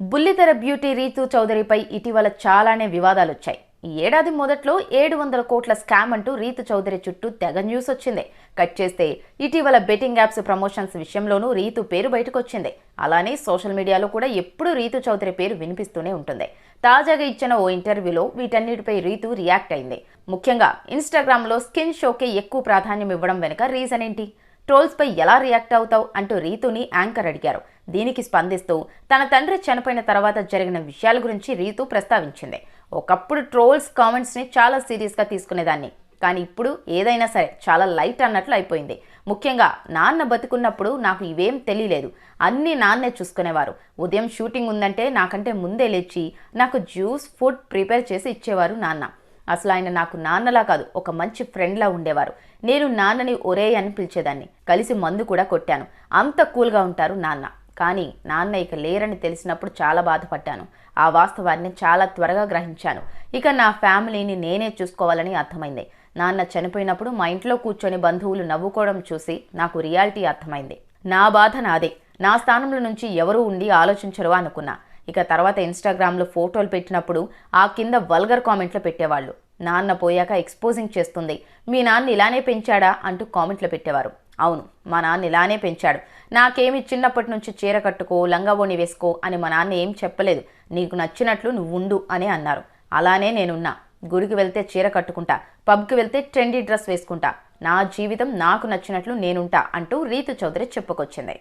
బుల్లితెర బ్యూటీ రీతు చౌదరిపై ఇటీవల చాలానే వివాదాలు వచ్చాయి ఈ ఏడాది మొదట్లో ఏడు వందల కోట్ల స్కామ్ అంటూ రీతు చౌదరి చుట్టూ తెగ న్యూస్ వచ్చింది. కట్ చేస్తే ఇటీవల బెట్టింగ్ యాప్స్ ప్రమోషన్స్ విషయంలోనూ రీతు పేరు బయటకు వచ్చింది అలానే సోషల్ మీడియాలో కూడా ఎప్పుడూ రీతు చౌదరి పేరు వినిపిస్తూనే ఉంటుంది. తాజాగా ఇచ్చిన ఓ ఇంటర్వ్యూలో వీటన్నిటిపై రీతు రియాక్ట్ అయింది. ముఖ్యంగా ఇన్స్టాగ్రామ్లో స్కిన్ షోకే ఎక్కువ ప్రాధాన్యం ఇవ్వడం వెనుక రీజన్ ఏంటి? ట్రోల్స్పై ఎలా రియాక్ట్ అవుతావు? అంటూ రీతుని యాంకర్ అడిగారు. దీనికి స్పందిస్తూ తన తండ్రి చనిపోయిన తర్వాత జరిగిన విషయాల గురించి రీతు ప్రస్తావించింది. ఒకప్పుడు ట్రోల్స్ కామెంట్స్ని చాలా సీరియస్గా తీసుకునేదాన్ని. కానీ ఇప్పుడు ఏదైనా సరే చాలా లైట్ అన్నట్లు అయిపోయింది. ముఖ్యంగా నాన్న బతుకున్నప్పుడు నాకు ఇవేం తెలియలేదు. అన్నీ నాన్నే చూసుకునేవారు. ఉదయం షూటింగ్ ఉందంటే నాకంటే ముందే లేచి నాకు జ్యూస్ ఫుడ్ ప్రిపేర్ చేసి ఇచ్చేవారు నాన్న. అసలు ఆయన నాకు నాన్నలా కాదు ఒక మంచి ఫ్రెండ్లా ఉండేవారు. నేను నాన్నని ఒరే అని పిలిచేదాన్ని. కలిసి మందు కూడా కొట్టాను. అంత కూల్గా ఉంటారు నాన్న. కానీ నాన్న ఇక లేరని తెలిసినప్పుడు చాలా బాధపడ్డాను. ఆ వాస్తవాన్ని చాలా త్వరగా గ్రహించాను. ఇక నా ఫ్యామిలీని నేనే చూసుకోవాలని అర్థమైంది. నాన్న చనిపోయినప్పుడు మా ఇంట్లో కూర్చొని బంధువులు నవ్వుకోవడం చూసి నాకు రియాలిటీ అర్థమైంది. నా బాధ నాదే. నా స్థానంలో నుంచి ఎవరు ఉండి ఆలోచించరు అనుకున్నా. ఇక తర్వాత ఇన్స్టాగ్రామ్లో ఫోటోలు పెట్టినప్పుడు ఆ కింద వల్గర్ కామెంట్లు పెట్టేవాళ్ళు. నాన్న పోయాక ఎక్స్పోజింగ్ చేస్తుంది. మీ నాన్న ఇలానే పెంచాడా అంటూ కామెంట్లు పెట్టేవారు. అవును మా నాన్న ఇలానే పెంచాడు. నాకేమి చిన్నప్పటి నుంచి చీర కట్టుకో లంగవోణి వేసుకో అని మా నాన్న ఏం చెప్పలేదు. నీకు నచ్చినట్లు నువ్వు ఉండు అని అన్నారు. అలానే నేనున్నా. గుడికి వెళ్తే చీర కట్టుకుంటా పబ్కి వెళ్తే ట్రెండీ డ్రెస్ వేసుకుంటా. నా జీవితం నాకు నచ్చినట్లు నేనుంటా అంటూ రీతు చౌదరి చెప్పుకొచ్చింది.